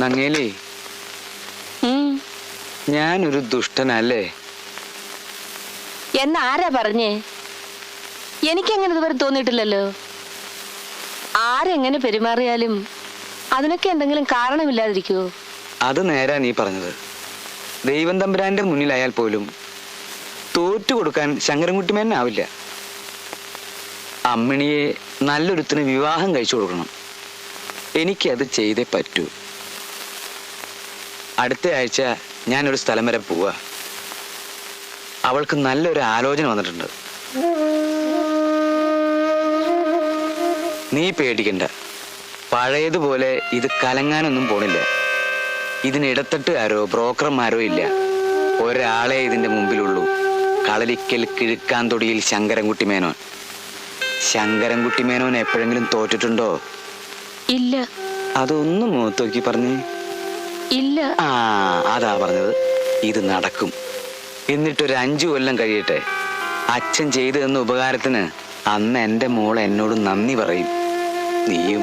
നങ്ങേലേ. ഞാനൊരു ദുഷ്ടനല്ലേ? എന്നാരാ പറഞ്ഞേ? എനിക്കങ്ങനെ ഇതുവരെ തോന്നിയിട്ടില്ലല്ലോ. ആരെങ്ങനെ പെരുമാറിയാലും അതിനൊക്കെ എന്തെങ്കിലും കാരണമില്ലാതിരിക്കുവോ? അത് നേരാ നീ പറഞ്ഞത്. ദൈവം തമ്പുരാന്റെ മുന്നിലായാൽ പോലും തോറ്റു കൊടുക്കാൻ ശങ്കരൻകുട്ടിമേനാവില്ല അമ്മിണിയെ നല്ലൊരുത്തിന് വിവാഹം കഴിച്ചു കൊടുക്കണം. എനിക്കത് ചെയ്തേ പറ്റൂ. അടുത്ത ആഴ്ച ഞാനൊരു സ്ഥലം വരെ പോവാ അവൾക്ക് നല്ലൊരു ആലോചന വന്നിട്ടുണ്ട്. നീ പേടിക്കണ്ട. പഴയതുപോലെ ഇത് കലങ്ങാനൊന്നും പോണില്ല. ഇതിനിടത്തിട്ട് ആരോ ബ്രോക്കർമാരോ ഇല്ല. ഒരാളെ ഇതിന്റെ മുമ്പിലുള്ളൂ. കളരിക്കൽ കിഴുക്കാന്തൊടിയിൽ ശങ്കരൻകുട്ടി മേനോൻ ശങ്കരൻകുട്ടി മേനോൻ എപ്പോഴെങ്കിലും തോറ്റിട്ടുണ്ടോ? ഇല്ല. അതൊന്നും മുഖത്തോക്കി പറഞ്ഞേ. ഇല്ല. ആ അതാ പറഞ്ഞത്. ഇത് നടക്കും. എന്നിട്ടൊരു അഞ്ചു കൊല്ലം കഴിയട്ടെ. അച്ഛൻ ചെയ്തു തന്ന ഉപകാരത്തിന് അന്ന് എന്റെ മോൾ എന്നോട് നന്ദി പറയും. നീയും.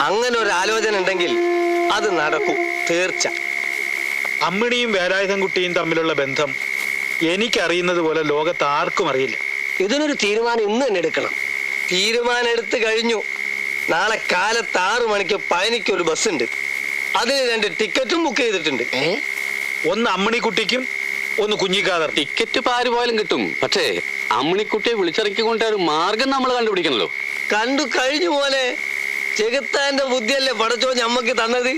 അങ്ങനെ ഒരു ആലോചന ഉണ്ടെങ്കിൽ അത് നടക്കും. തീർച്ച. അമ്മിണിയും വേലായുധൻകുട്ടിയും തമ്മിലുള്ള ബന്ധം എനിക്കറിയുന്നത് പോലെ ലോകത്ത് ആർക്കും അറിയില്ല. ഇതിനൊരു തീരുമാനം ഇന്ന് തന്നെ എടുക്കണം. തീരുമാനം എടുത്തു കഴിഞ്ഞു. നാളെ കാലത്ത് ആറു മണിക്ക് പഴനിക്ക് ഒരു ബസ് ഉണ്ട് അതിന് രണ്ട് ടിക്കറ്റും ബുക്ക് ചെയ്തിട്ടുണ്ട്. ഒന്ന് അമ്മണിക്കുട്ടിക്കും ഒന്ന് കുഞ്ഞിക്കാതർ. ടിക്കറ്റ് ഇപ്പൊ ആര് പോയാലും കിട്ടും. പക്ഷേ അമ്മണിക്കുട്ടിയെ വിളിച്ചിറക്കിക്കൊണ്ട് ഒരു മാർഗം നമ്മൾ കണ്ടുപിടിക്കണല്ലോ. കണ്ടു കഴിഞ്ഞു പോലെ ചെകുത്താന്റെ ബുദ്ധിയല്ലേ പടച്ചോ ഞമ്മക്ക് തന്നത്?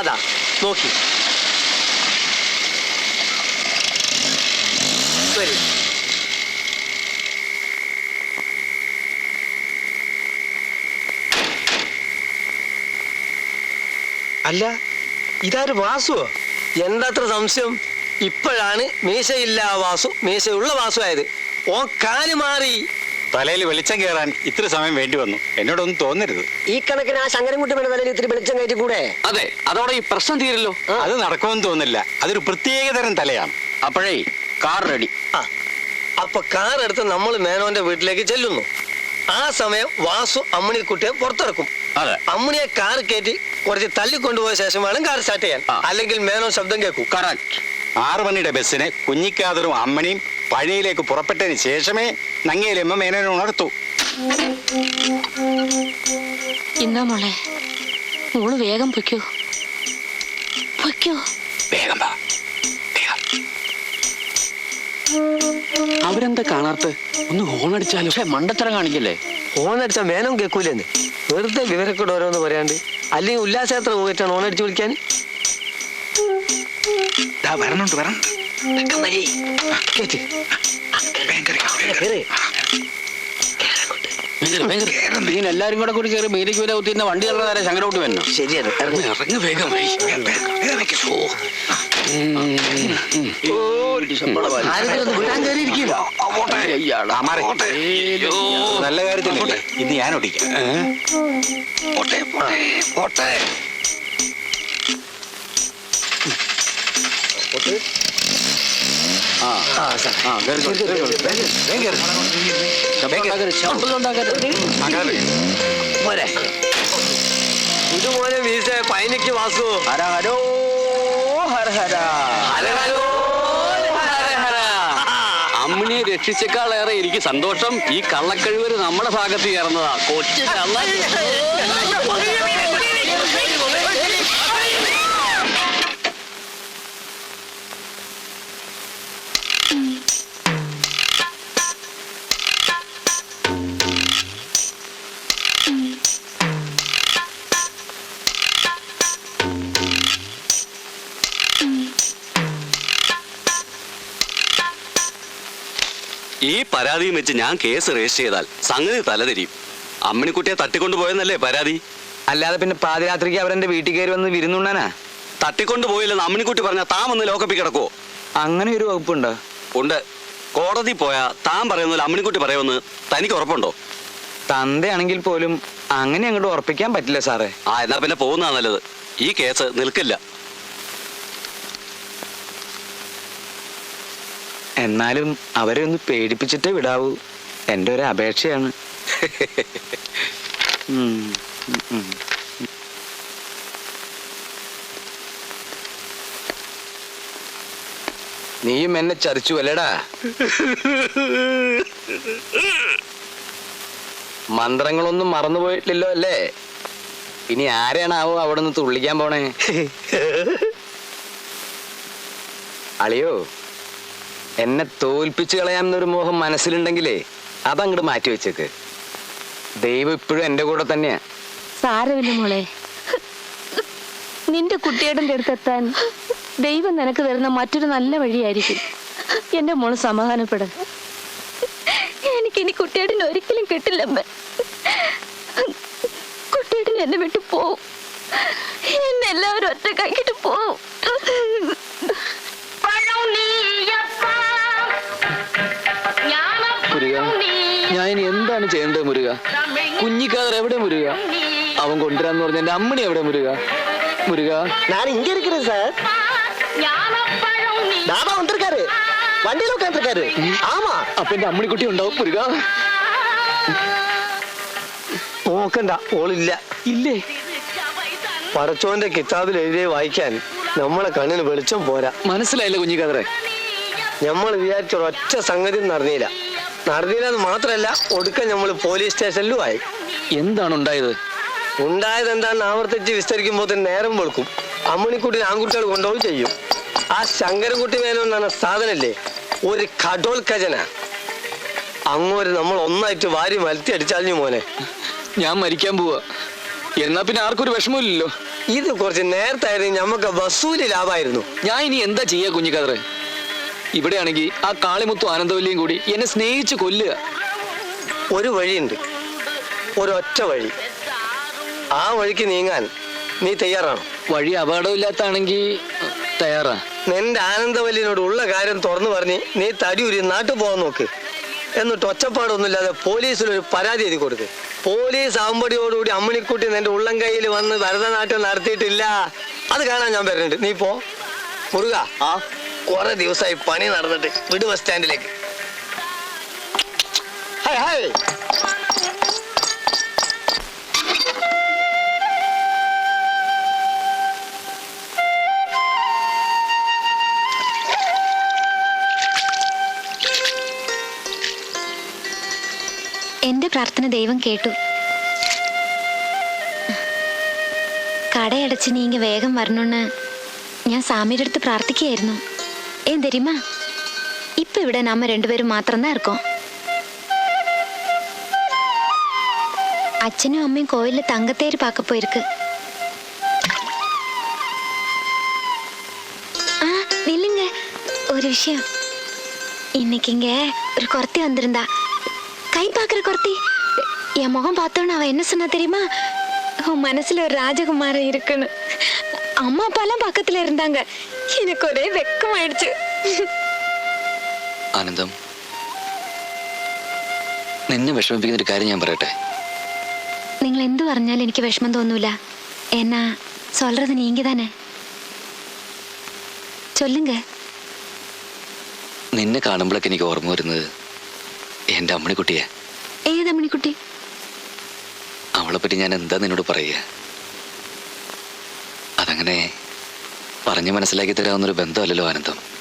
അതാ നോക്കി. അല്ല ഇതാര് വാസുവോ? എന്താത്ര സംശയം? ഇപ്പോഴാണ് മീശയില്ല വാസു മീശയുള്ള വാസു ആയത് ഓ കാൽ മാറി. തലയിൽ വെളിച്ചം കയറാൻ ഇത്ര സമയം വേണ്ടി വന്നു. എന്നോടൊന്നും തോന്നരുത്. ഈ കണക്കിന് ആ ശങ്കരൻകുട്ടി മേലെ തലയിൽ ഇത്തിരി വെളിച്ചം കയറ്റി കൂടെ? അതെ അതോടെ ഈ പ്രശ്നം തീരല്ലോ അത് നടക്കുമെന്ന് തോന്നില്ല. അതൊരു പ്രത്യേക തരം തലയാണ്. അപ്പോഴേ കാർ റെഡി. ആ അപ്പൊ കാർ എടുത്ത് നമ്മൾ മേനോന്റെ വീട്ടിലേക്ക് ചെല്ലുന്നു. ആ സമയം വാസു അമ്മിണിക്കുട്ടിയെ പുറത്തിറക്കും. അതെ. അമ്മിണിയെ കാർ കയറ്റി കുറച്ച് തള്ളിക്കൊണ്ടുപോയ ശേഷം വേണം കാർ സ്റ്റാർട്ട് ചെയ്യാൻ. അല്ലെങ്കിൽ മേനോ ശബ്ദം കേൾക്കും. കറക്റ്റ് ആറു മണിയുടെ ബസ്സിന് കുഞ്ഞിക്കാതറും അമ്മണിയും പഴയിലേക്ക് പുറപ്പെട്ടതിന് ശേഷമേ നങ്ങയിലമ്മ മേനോനെ ഉണർത്തു. ഇന്നാ മോളെ മോൾ വേഗം പൊയ്ക്കോ. പൊയ്ക്കോ. വേഗം വേഗം. അവരെന്താ കാണാത്ത ഒന്ന് ഹോൺ അടിച്ചാലോ? മണ്ടത്തരം കാണിക്കല്ലേ? ഹോണടിച്ചാൽ മേനം കേൾക്കൂലെന്ന് വെറുതെ വിവരക്കൂടെ ഓരോന്ന് പറയാണ്ട്. അല്ലെങ്കിൽ ഉല്ലാസയാത്ര പോയിട്ടാണ് ഓണടിച്ച് വിളിക്കാൻ? വരണുണ്ട് വരണം. കേറ്റ്. എല്ലാരും കൂടെ കൂടി കയറി മീനയ്ക്ക് വരെ കുത്തിയിരുന്ന വണ്ടി ഉള്ള നേരെ ശങ്കരോട്ട് വന്നു? ശരിയാണ് ഇറങ്ങ്. ഇറങ്ങി വേഗം ആരെങ്കിലും ഒന്ന് വിടാൻ കയറിയിരിക്കും. ആ, മാറി. നല്ല കാര്യത്തിലല്ലേ? ഇത് ഞാൻ ഓടിക്കാം ആ ആ സാർ ആ ഇതുപോലെ വീസ പൈനക്ക് വാസു ഹര ഹരോ ഹര ഹര ഹര ഹരോ, ഹര ഹര. അമ്മിനെ രക്ഷിച്ചേക്കാളേറെ എനിക്ക് സന്തോഷം ഈ കള്ളക്കഴിവര് നമ്മുടെ ഭാഗത്ത് ചേർന്നതാ കൊച്ചു കള്ള ഈ പരാതിയും വെച്ച് ഞാൻ കേസ് രജിസ്റ്റർ ചെയ്താൽ സംഗതി തലതിരിയും. അമ്മിണിക്കുട്ടിയെ തട്ടിക്കൊണ്ടുപോയെന്നല്ലേ പരാതി? അല്ലാതെ പിന്നെ പാതിരാത്രിക്ക് അവരെന്റെ വീട്ടിൽ കയറി വന്ന് വിരുന്നുണ്ണാനാ? തട്ടിക്കൊണ്ടുപോയില്ലെന്ന് അമ്മിണിക്കുട്ടി പറഞ്ഞാൽ താൻ വന്ന് ലോക്കപ്പിൽ കിടക്കുവോ? അങ്ങനെ ഒരു വകുപ്പുണ്ടോ? ഉണ്ട്. കോടതി പോയാ താൻ പറയുന്നില്ല അമ്മിണിക്കുട്ടി പറയുമെന്ന് തനിക്ക് ഉറപ്പുണ്ടോ? തന്തയാണെങ്കിൽ പോലും അങ്ങനെ അങ്ങോട്ട് ഉറപ്പിക്കാൻ പറ്റില്ല സാറേ. ആ എന്നാ പിന്നെ പോകുന്നതാ നല്ലത്. ഈ കേസ് നിൽക്കില്ല. എന്നാലും അവരെ ഒന്ന് പേടിപ്പിച്ചിട്ടേ വിടാവൂ. എന്റെ ഒരു അപേക്ഷയാണ്. നീയും എന്നെ ചതിച്ചു അല്ലേടാ? മന്ത്രങ്ങളൊന്നും മറന്നുപോയിട്ടില്ലല്ലോ അല്ലേ? ഇനി ആരെയാണാവോ അവിടെ നിന്ന് തുള്ളിക്കാൻ പോണേ? അളിയോ എന്നെ തോൽപ്പിച്ചു കളയാമെന്നൊരു മോഹം മനസ്സിലുണ്ടെങ്കിലേ അതങ്ങോട്ട് മാറ്റി വെച്ചേക്ക്. ദൈവം ഇപ്പോഴും എന്റെ കൂടെ തന്നെയാ. സാരമില്ല മോളെ. നിന്റെ കുട്ടിയുടെ അടുത്തെത്താൻ ദൈവം നിനക്ക് തരുന്ന മറ്റൊരു നല്ല വഴിയായിരിക്കും. എന്റെ മോൾ സമാധാനപ്പെടും എനിക്കിനി കുട്ടിയേട്ടൻ ഒരിക്കലും കിട്ടില്ലമ്മ. കുട്ടിയേട്ടൻ എന്നെ വിട്ടു പോവും. എന്നെല്ലാവരും ഒറ്റ കൈകിട്ട് പോവും. എന്താണ് ചെയ്യേണ്ടത് മുരുക കുഞ്ഞിക്കാതർ എവിടെ മുരുക അവൻ കൊണ്ടുവരാന്ന് പറഞ്ഞ എന്റെ അമ്മണി എവിടെ മുരുക മുരുക நான் இங்க இருக்கிறேன் சார் தாபா வந்திருக்காரு வண்டியில உட்காந்துருக்காரு ஆமா അപ്പൊ എന്റെ അമ്മണിക്കുട്ടി ഉണ്ടാവും മുരുക നോക്കണ്ട ഓളില്ല ഇല്ലേ പടച്ചോന്റെ കിതാബിൽ എഴുതിയ വായിക്കാൻ നമ്മളെ കണ്ണിന് വെളിച്ചം പോരാ മനസ്സിലായില്ല കുഞ്ഞിക്കാതറെ നമ്മൾ വിചാരിച്ച ഒരൊറ്റ സംഗതി നടന്നില്ല നടന്നില്ലെന്ന് മാത്രല്ല ഒടുക്കം നമ്മൾ പോലീസ് സ്റ്റേഷനിലും ആയി. എന്താണ് ഉണ്ടായത് ഉണ്ടായത് എന്താണെന്ന് ആവർത്തിച്ച് വിസ്തരിക്കുമ്പോൾ തന്നെ നേരം വെളുക്കും. അമ്മണിക്കുട്ടി ആൺകുട്ടികൾ കൊണ്ടുപോയി ചെയ്യും. ആ ശങ്കരൻകുട്ടി മേനോൻ എന്ന സാധനല്ലേ? ഒരു കടോൽ കജന അങ്ങോട്ട് നമ്മൾ ഒന്നായിട്ട് വാരി മലത്തി അടിച്ചാലും മോനെ. ഞാൻ മരിക്കാൻ പോവാ. എന്നാ പിന്നെ ആർക്കൊരു വിഷമമില്ലല്ലോ ഇത് കുറച്ച് നേരത്തായിരുന്നു. ഞമ്മക്ക് നമുക്ക് വസൂലി ലാഭമായിരുന്നു ഞാൻ ഇനി എന്താ ചെയ്യാ കുഞ്ഞിക്കാതറെ? ഇവിടെയാണെങ്കിൽ ആ കാളിമുത്തും ആനന്ദവല്ലിയും കൂടി എന്നെ സ്നേഹിച്ച് കൊല്ലുക. ഒരു വഴിയുണ്ട്. ഒരൊറ്റ വഴി. ആ വഴിക്ക് നീങ്ങാൻ നീ തയ്യാറാണോ? വഴി അപകടമില്ലാത്താണെങ്കിൽ തയ്യാറാ. നിന്റെ ആനന്ദവല്ലിനോട് ഉള്ള കാര്യം തുറന്നു പറഞ്ഞ് നീ തടിയൂരി നാട്ടിൽ പോകാൻ നോക്ക്. എന്നിട്ട് ഒച്ചപ്പാടൊന്നുമില്ലാതെ പോലീസിൽ ഒരു പരാതി എഴുതി കൊടുക്ക്. പോലീസ് അമ്പടിയോടുകൂടി അമ്മണിക്കുട്ടി നിന്റെ ഉള്ളം കയ്യിൽ വന്ന് ഭരതനാട്യം നടത്തിയിട്ടില്ല. അത് കാണാൻ ഞാൻ വരുന്നുണ്ട്. നീ പോ. മുറുക ആ. കുറെ ദിവസമായി പണി നടന്നിട്ട് വിട് ബസ് സ്റ്റാൻഡിലേക്ക്. ഹായ് ഹായ് എന്റെ പ്രാർത്ഥന ദൈവം കേട്ടു. കടയടച്ച് നീങ്ങി വേഗം വരണമെന്ന് ഞാൻ സാമിയുടെ അടുത്ത് പ്രാർത്ഥിക്കുകയായിരുന്നു. ഏൻ தெரியுமா இப்ப ഇവിടെ நாம രണ്ടുപേരും മാത്രം தான் இருக்கோம் அச்சனும் அம்மையும் கோயில்ல தங்கத்தேர் பார்க்க போயிருக்கு ஆ நில்லுங்க ஒரு விஷயம் இன்னைக்கு இங்க ஒரு குறத்தி வந்திருந்தா கை பார்க்குற குறத்தி என் முகம் பார்த்தோன்னு அவ என்ன சொன்னா தெரியுமா உன் மனசுல ஒரு ராஜகுமாரன் இருக்குன்னு அம்மா அப்பாலாம் பக்கத்துல இருந்தாங்க எனக்கு ஒரே வெக்கமாயிடுச்சு ആനന്ദം നിന്നെ വിഷമിപ്പിക്കുന്ന ഒരു കാര്യം ഞാൻ പറയട്ടെ നിങ്ങൾ എന്ത് പറഞ്ഞാലും എനിക്ക് വിഷമം തോന്നൂല എന്നാ சொல்றது நீங்க தானே சொல்லுங்க നിന്നെ കാണുമ്പോഴൊക്കെ എനിക്ക് ഓർമ്മ വരുന്നത് എൻ്റെ അമ്മണിക്കുട്ടിയെ ഏതാ മണിക്കുട്ടി അവളെ പറ്റി ഞാൻ എന്താ നിന്നോട് പറയുക അതങ്ങനെ പറഞ്ഞു മനസ്സിലാക്കി തരാവുന്നൊരു ബന്ധമല്ലല്ലോ ആനന്ദം.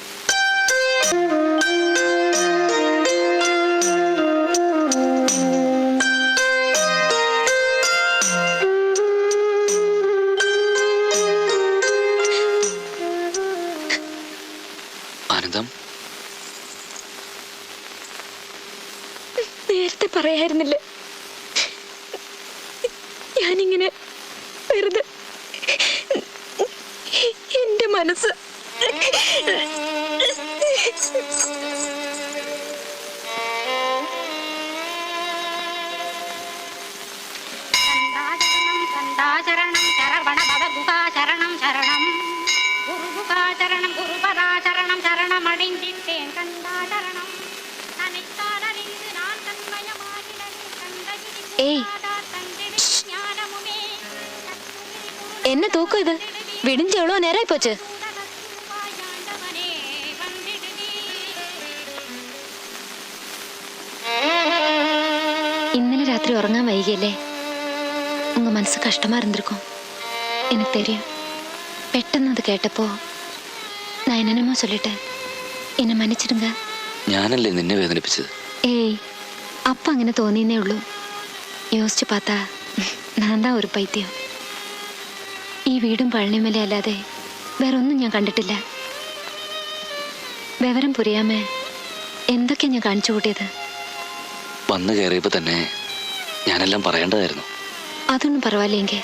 சரணம் சரவண பவ குகா சரணம் சரணம் குரு குகா சரணம் குருபரா சரணம் சரணம் அடைந்திட்டேன் கந்தா சரணம் என்ன தூக்கம் இது? விடிஞ்சு எவ்வளோ நேரம் போச்சு രാത്രി ഉറങ്ങാൻ വൈകിയല്ലേ? ഉങ്ങ മനസ്സ് கஷ்டமா എനിക്ക് எனக்கு தெரியும் പെട്ടെന്ന് അത് കേട്ടപ്പോ നയനനമ്മ ചൊല്ലിട്ട് എന്നെ മன்னிச்சிடுங்க ഞാനല്ലേ നിന്നെ വേദനിപ്പിച്ചത്? ഏയ് അപ്പ അങ്ങനെ തോന്നിയേ ഉള്ളൂ. യോസിച്ച് പാത്ത നാന്താ ഒരു പൈത്യം. ഈ വീടും പഴനിമല അല്ലാതെ വേറെ ഒന്നും ഞാൻ കണ്ടിട്ടില്ല. വിവരം പുരിയാമേ എന്തൊക്കെയാ ഞാൻ കാണിച്ചു കൂട്ടിയത്? വന്നു കയറിയപ്പോ തന്നെ ഞാനെല്ലാം പറയേണ്ടതായിരുന്നു അതൊന്നും പറവായില്ലെങ്കിൽ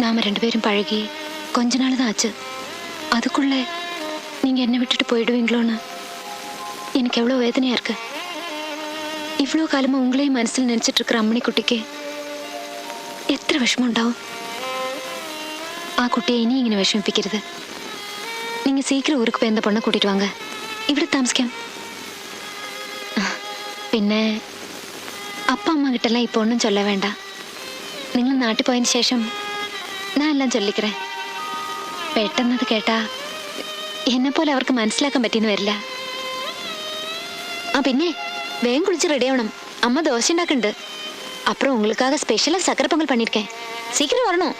നാമ രണ്ടുപേരും പഴകി கொஞ்ச நாள் தான் ஆச்சு அதுக்குள்ள நீங்க என்ன விட்டுட்டு போயிடுவீங்களோன்னு எனக்கு எவ்வளோ வேதனையா இருக்கு இவ்வளோ காலமா உங்களையும் மனசில் நினைச்சிட்டு இருக்கிற அம்மணி குட்டிக்கு എത്ര വിഷമം ഉണ്ടാവും ആ കുട്ടിയെ ഇനി ഇങ്ങനെ വിഷമിപ്പിക്കരുത് நீங்க சீக்கிரம் ஊருக்கு போய் இந்த பொண்ணை கூட்டிட்டு வாங்க ഇവിടെ താമസിക്കാം ആ, പിന്നെ അപ്പ അമ്മ കിട്ടலாம் ഇപ്പൊ ഒന്നും ചൊല്ല വേണ്ട. നിങ്ങൾ നാട്ടിൽ പോയതിന് ശേഷം ഞാൻ എല്ലാം ചൊല്ലിക്കറേ. പെട്ടെന്നത് കേട്ടാ എന്നെപ്പോലെ അവർക്ക് മനസ്സിലാക്കാൻ പറ്റിയെന്ന് വരില്ല. ആ പിന്നെ വേഗം കുളിച്ച് റെഡിയാവണം അമ്മ ദോശ ഉണ്ടാക്കുന്നുണ്ട്. അപ്പുറം ഉങ്ങൾക്കാകെ സ്പെഷ്യലായി சக்கரை பொங்கல் பண்ணியிருக்கேன் சீக்கிரம் வரணும்